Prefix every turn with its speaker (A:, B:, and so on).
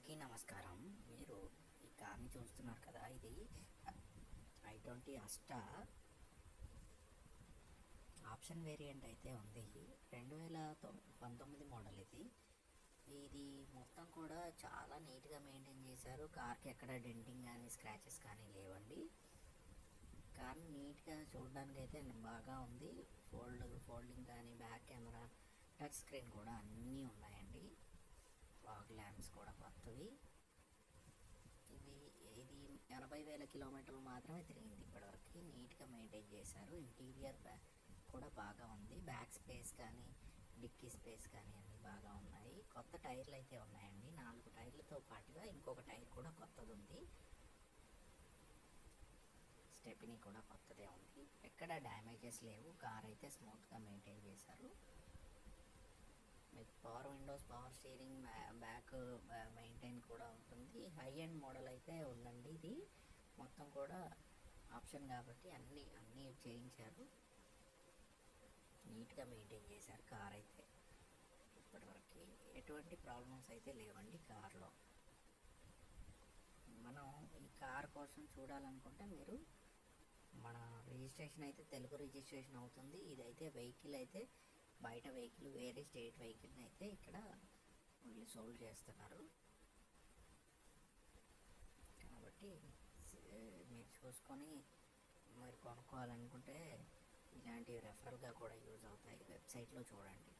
A: అందరికీ నమస్కారం. మీరు ఈ కార్ని చూస్తున్నారు కదా ఇది i twenty Asta option variant అయితే ఉంది. రెండు వేల తొం పంతొమ్మిది మోడల్ ఇది. ఇది మొత్తం కూడా చాలా నీట్గా మెయింటైన్ చేశారు. కార్కి ఎక్కడ డెంటింగ్ కానీ స్క్రాచెస్ కానీ లేవండి. కార్ నీట్గా చూడడానికి అయితే బాగా ఉంది. ఫోల్డ్ ఫోల్డింగ్ కానీ బ్యాక్ కెమెరా టచ్ స్క్రీన్ కూడా అన్నీ ఉన్నాయండి ఫాగ్ ల్యాంప్స్ కూడా కొత్తవి ఇది ఇది ఎనభై వేల కిలోమీటర్లు మాత్రమే తిరిగింది. ఇప్పటివరకు నీట్గా మెయింటైన్ చేశారు. ఇంటీరియర్ కూడా బాగా ఉంది. బ్యాక్ స్పేస్ కానీ డిక్కీ స్పేస్ కానీ అన్నీ బాగా ఉన్నాయి. కొత్త టైర్లు అయితే ఉన్నాయండి. నాలుగు టైర్లతో పాటుగా ఇంకొక టైర్ కూడా కొత్తది ఉంది స్టెపినీ కూడా కొత్తదే ఉంది. ఎక్కడ డ్యామేజెస్ లేవు. కార్ అయితే స్మూత్గా మెయింటైన్ చేశారు. మీకు power windows power steering back maintain కూడా ఉంటుంది. హై అండ్ మోడల్ అయితే ఉందండి ఇది. కూడా ఆప్షన్ కాబట్టి అన్నీ అన్నీ చేయించారు. నీట్గా మెయింటైన్ చేశారు కార్ అయితే. ఇప్పటివరకు ఎటువంటి ప్రాబ్లమ్స్ అయితే లేవండి కార్లో. మనం ఈ కార్ కోసం చూడాలనుకుంటే మీరు మన రిజిస్ట్రేషన్ అయితే తెలుగు రిజిస్ట్రేషన్ అవుతుంది. ఇదైతే వెహికల్ అయితే బయట వెహికల్ వేరే స్టేట్ వెహికల్ అయితే ఇక్కడ వీళ్ళు సోల్డ్ చేస్తున్నారు కాబట్టి స- మీరు చూసుకొని మీరు కొనుక్కోవాలనుకుంటే ఇలాంటి రెఫరల్గా కూడా యూజ్ అవుతాయి. వెబ్సైట్లో చూడండి.